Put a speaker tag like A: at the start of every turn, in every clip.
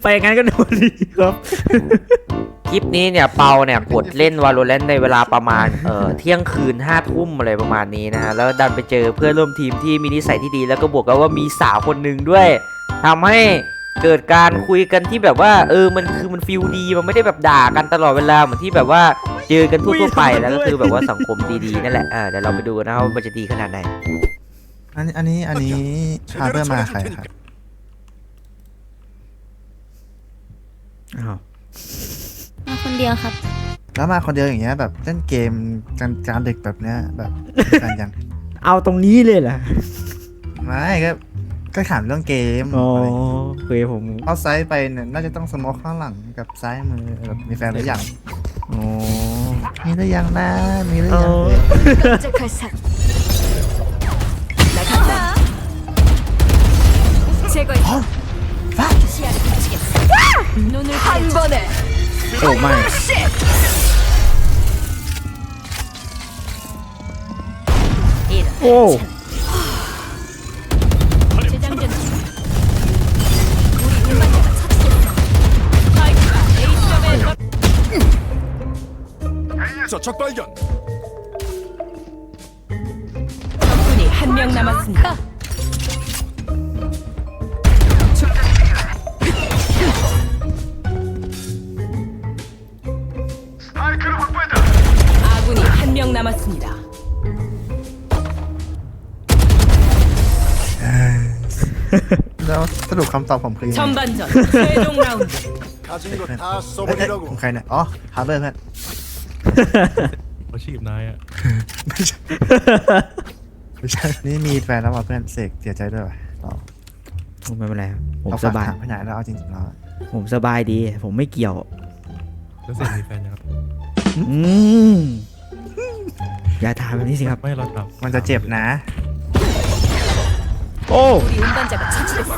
A: ไปอย่างนั้นก็โดนดีครับ คลิปนี้เนี่ยเปาเนี่ยกดเล่น Valorant ในเวลาประมาณเอ่อเที่ยงคืนห้าทุ่มอะไรประมาณนี้นะฮะแล้วดันไปเจอเพื่อนร่วมทีมที่มีนิสัยที่ดี แล้วก็บวกกับว่ามีสาวคนหนึ่งด้วยทำให้เกิดการคุยกันที่แบบว่า เออมันคือมันฟิลดีมันไม่ได้แบบด่ากันตลอดเวลาเหมือนที่แบบว่าเจอกันทั่วๆไปแล้วก็คือแบบว่าสังคมดีๆนั่นแหละอ่าเดี๋ยวเราไปดูกันนะครับว่ามันจะดีขนาดไหน
B: อันอันนี้อันนี้ชาเบอร์มาใครครับ
A: อ้าว
C: มาคนเดียวครับ
B: แล้วมาคนเดียวอย่างเงี้ยแบบเล่นเกมกลางกลางด็กแบบเนี้ยแบบมีแฟนยัง
A: เอาตรงนี้เลยเหรอ
B: ไม่ก็ก็ถามเรื่องเกม
A: อ๋อ
B: เค
A: ยผม
B: เขาไซส์ไปเนี่ยน่าจะต้องสมอกข้างหลังกับซ้ายมือแบบมีแฟนหรือยัง
A: โอ้
B: มีหรือยังนะมีหรือยัง
C: 한 번에.
D: 음. 적발견.
C: 적군이 한 명 남았습니다. 남았습니다.
B: แล้วสรุปคำตอบผมคือยังไง
C: 전반전 최종 라운드.
D: 가진 거 다
B: เอ้ยเอ้ย
D: 써버리라고.
B: ของใครเนี่ยอ๋อฮาร์เบอร์เพื่อน
E: อาชีพนายอะ
B: ไม่ใช่ไม่ใช่นี่มีแฟนแล้วว่ะเพื่อนเสกเสียใจด้วยว่ะเรา
A: ไม่เป็นไรครับผม
B: เรา
A: ส
B: ฝาก
A: บาย
B: ถามพี่ไหนแล้วเอาจริงๆแล้วอะ
A: ผมสบายดี ผมไม่เกี่ยว
E: แล้วเสร็จมีแฟนยังครับ
A: อืม อย่าถามแบบนี้สิครับ
E: ไม่เราถาม
B: มันจะเจ็บนะ
A: โอ้
C: 우리 운반자가 처치됐어.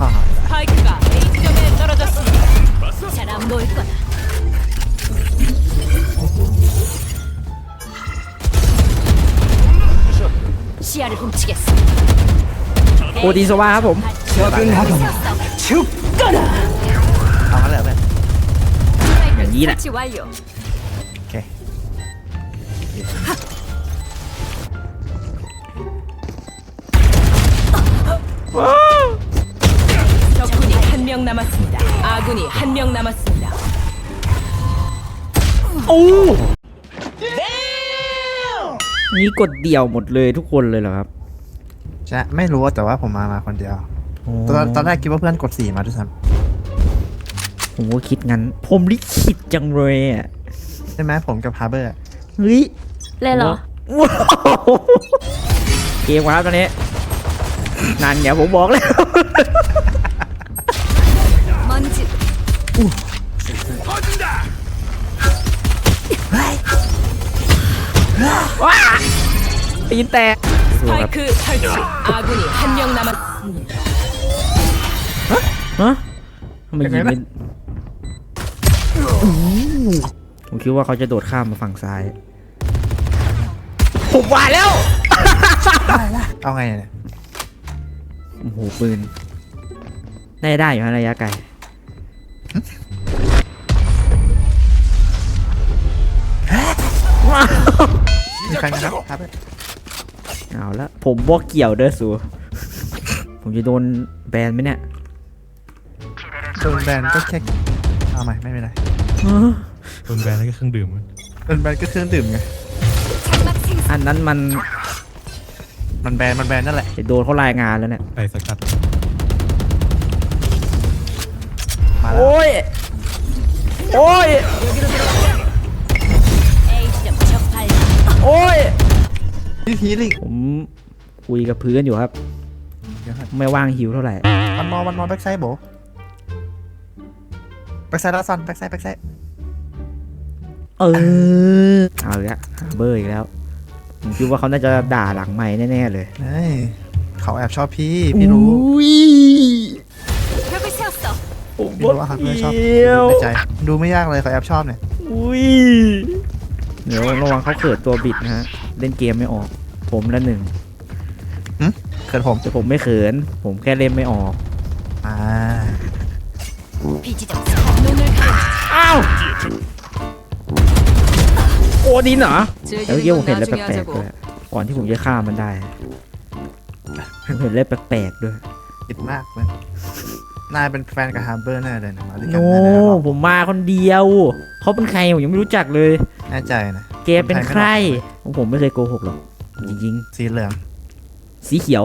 B: อ่า
C: 스파이크가 A점에 떨어졌습니다. 잘 안 보일 거다. 시야를 훔치겠어.
A: โอดีสวาครับผม
C: 죽거라.
B: เอางั้นเลยเพื่อน
A: อย่างนี้แหละ
C: 설치 완료. 적군이 한 명 남았습니다. 아군이 한 명 남았습니다.
A: โอ้นี่กดเดี่ยวหมดเลยทุกคนเลยเหรอครับ
B: จะไม่รู้แต่ว่าผมมามาคนเดียว ตอนตอนแรกคิดว่าเพื่อนกดสี่มาด้วยซ้
A: ผมก็คิดงั้น ผมลิขิตจังเลยอ่ะ ำ
B: ใช่ไหมผมกับฮาร์เบอร์
A: เฮ้ย
C: เลยเหรอ
A: ว้าวเกมครับตอนนี้ นั่นอย่าผมบอกแล้ว
C: 먼지
A: ปีนแตก
C: 스파이크 설치. 아군이 한 명 남았습니다.
A: ฮะทำไมยิงไม่ผมคิดว่าเขาจะโดดข้ามมาฝั่งซ้าย ผมว่าแล้ว
B: เอาไงเนี่ย
A: โอ้โหปืน ได้ได้อยู่ฮะระยะไกล
B: มีใครนะครับฮาร์เบอร์
A: เอาละผมบอกเกี่ยวเด้อสู ผมจะโดนแบนไหมเนี่ย
B: โดนแบนก็แค่เอาใหม่ไม่เป็นไร
E: โดนแบนแล้วก็เครื่องดื่มอะ
B: โดนแบนก็เครื่องดื่มไง
A: อันนั้นมัน
B: มันแบนมันแบนนั่นแหละ
A: จะโดนเขารายงานแล้วเนี่ย
E: ไก่สกัด
B: มาแล้ว
A: โอ้ย โอ้ย
C: A점 적발.
A: โอ้ย
B: พี่พีลิง
A: ผมคุยกับเพื่อนอยู่ครับ
B: เดี๋ยวก่อน
A: ไม่ว่างหิวเท่าไหร่
B: วันมอวันมอแบ็กไซด์โบแบ็กไซด์ลาซันแบ็กไซด์แบ็กไซด์
A: เออ เอาอีกแล้วหาเบอร์อีกแล้ว ผมคิดว่าเขาน่าจะด่าหลังใหม่แน่ ๆ เลย
B: เฮ้ยเขาแอบชอบพี่ พี่รู้
A: อุ้ย
C: 벽을 세웠어.
A: ผม
B: พี่รู้ว่าฮาร์เบอร์ชอบ
A: เกี่ยว
B: ในใจ ดูไม่ยากเลยเขาแอบชอบเนี่ย
A: อุ้ย เดี๋ยวระวังเขาเขิดตัวบิดนะฮะ เล่นเกมไม่ออก ผมละหนึ่ง
B: เกิดผม
A: แต่ผมไม่เขิน ผมแค่เล่นไม่ออก
B: อ่า
C: 비지점 눈을 가려
A: อ้าวโ โอดินเหรอแต่เมื่อกี้ผมเห็นอะไรแปลกๆด้วยก่อนที่ผมจะฆ่ามันได้ผมเห็นอะไรแปลกๆด้วย
B: ติดมากเลยนายเป็นแฟนกับฮาร์เบอร์แน่เลยนะมาด้วยกั
A: น
B: แน่
A: ผมมาคนเดียวเขาเป็นใครผมยังไม่รู้จักเลย
B: แน่ใจนะ
A: แกเป็นใครผมไม่เคยโกหกหรอกจริงๆ
B: สีเหลือง
A: สีเขียว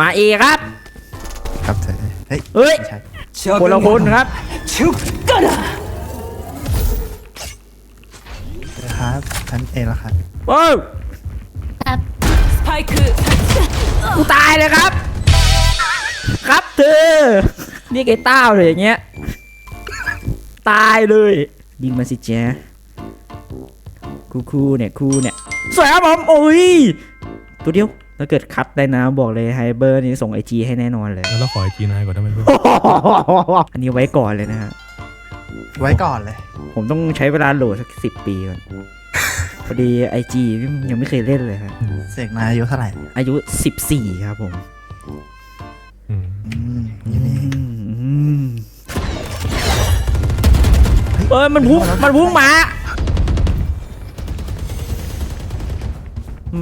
A: มาเอครับ
B: ครับเธอเฮ้ย
A: คนละคนครับ
B: ชุบกัน ชั้นเอแล้วครับ
A: โอ้ย
C: ครับสไปคือ
A: กูตายเลยครับ ครับเธอนี่ไอ้ต้าเลยอย่างเงี้ย ตายเลยยิงมาสิแจ๊คู่คู่เนี่ยคู่เนี่ยสวยครับผมโอ้ยตัวเดียวถ้าเกิดคัดได้นะบอกเลยไฮเบอร์นี่ส่งไอจีให้แน่นอนเลย
E: แล้วเราขอไอจีนายก่อนได้ไหมเพื่อน
A: อันนี้ไว้ก่อนเลยนะฮะ
B: ไว้ก่อนเลย
A: ผมต้องใช้เวลาโหลดสักสิบปีก่อน พอดีไอจียังไม่เคยเล่นเลยครับ
B: เสกนายอายุเท่าไหร่
A: อายุสิบสี่ครับผมเอ้ยมันพุ่งมันพุ่งมา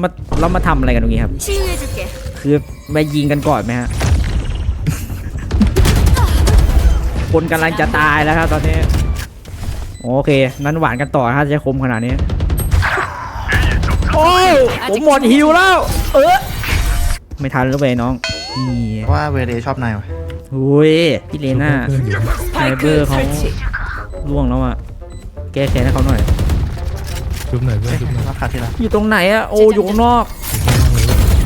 A: มาเรามาทำอะไรกันตรงนี้ครับ คือมายิงกันก่อนไหมฮะ คนกำลังจะตายแล้วครับตอนนี้ โอเค นั้นหวานกันต่อฮะจะคมขนาดนี้ โอ้ยผมหมดฮิวแล้ว เออไม่ทันแล้วเวน้องนี่
B: ว่าเวเดชอบนายวะ
A: อุ้ยพี่เลน่า
E: ไฟเบอ
A: ร์เขาล่วงแล้วอะแก้แค้นให้เขาหน่อย
E: จุ๊บหน่อยเพื่อนจุ๊บหน่อย
B: ว่าขาดที่ละ
A: อยู่ตรงไหนอะโอ้อยู่ข้างนอก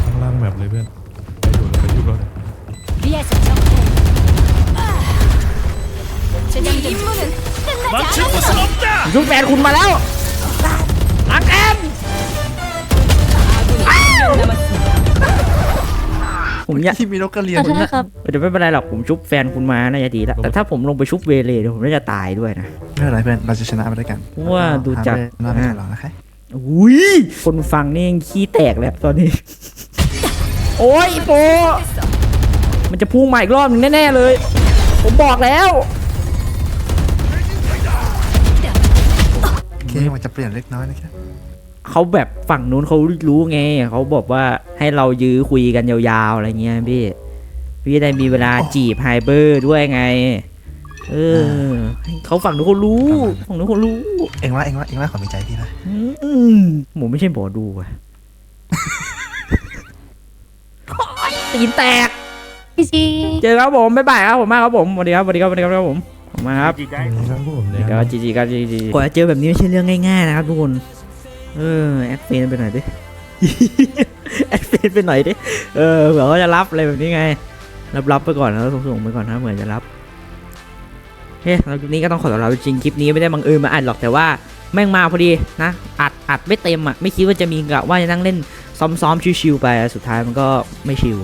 E: ข้างล่างแบบเลยเพื่อนไปดูไปยุบ
C: เล้วเนี่ย
A: ยุบแมนคุณมาแล้ว ผมอยาก
B: ที่มีนกกระเรียน
D: ขอโทษครับ
A: เดี๋ยวไม่เป็นไรหรอกผมชุบแฟนคุณมาน่าจะดีแล้วแต่ถ้าผมลงไปชุบเวเลเดี๋ยวผมน่าจะตายด้วยนะ
B: ไม่เป็นไรเพื่อนเราจะชนะไปด้วยกัน
A: เพราะว่าดูจาก
B: ฮาร์เบอร์น่าไม่ใช่หรอกนะคะ
A: อุ้ยคนฟังนี่ยังขี้แตกแล้วตอนนี้ โอ้ยอีโป
C: 됐어
A: มันจะพุ่งมาอีกรอบหนึงแน่ๆเลย ผมบอกแล้ว
B: โอเคมันจะเปลี่ยนเล็กน้อยนะครับ
A: เขาแบบฝั่งนู้นเขารู้ไงเขาบอกว่าให้เรายื้อคุยกันยาวๆอะไรเงี้ยพี่ พี่ได้มีเวลาจีบไฮเบอร์ด้วยไง เออเขาฝั่งนู้นเขารู้ฝั่งนู้นเขารู้
B: เองว่าเองว่าเองว่าขอมีใจพี่นะ
A: อืมผมไม่ใช่หมอดูอะตีนแตก
D: พี่จี
A: เจอครับผมบ๊ายบายครับผมมากครับผมสวัสดีครับสวัสดีครับสวัสดีครับผมขอบคุณมากครับ
E: ครับผมเนี่ย
A: ก็จีจีครับจีจีกว่าจะเจอแบบนี้ไม่ใช่เรื่องง่ายๆนะครับทุกคน เออแอดเฟนไปหน่อยดิแอดเฟนไปหน่อยดิเออเผื่อเขาจะรับอะไรแบบนี้ไง รับรับไปก่อนแล้วส่งๆไปก่อนนะเหมือนจะรับเฮ้ยแล้วคลิปนี้ก็ต้องขอตัวลาไปจริงคลิปนี้ไม่ได้บังเอิญมาอัดหรอกแต่ว่าแม่งมาพอดีนะอัดอัดไม่เต็มอะไม่คิดว่าจะมีกะว่าจะนั่งเล่นซ้อมๆชิวๆไปสุดท้ายมันก็ไม่ชิว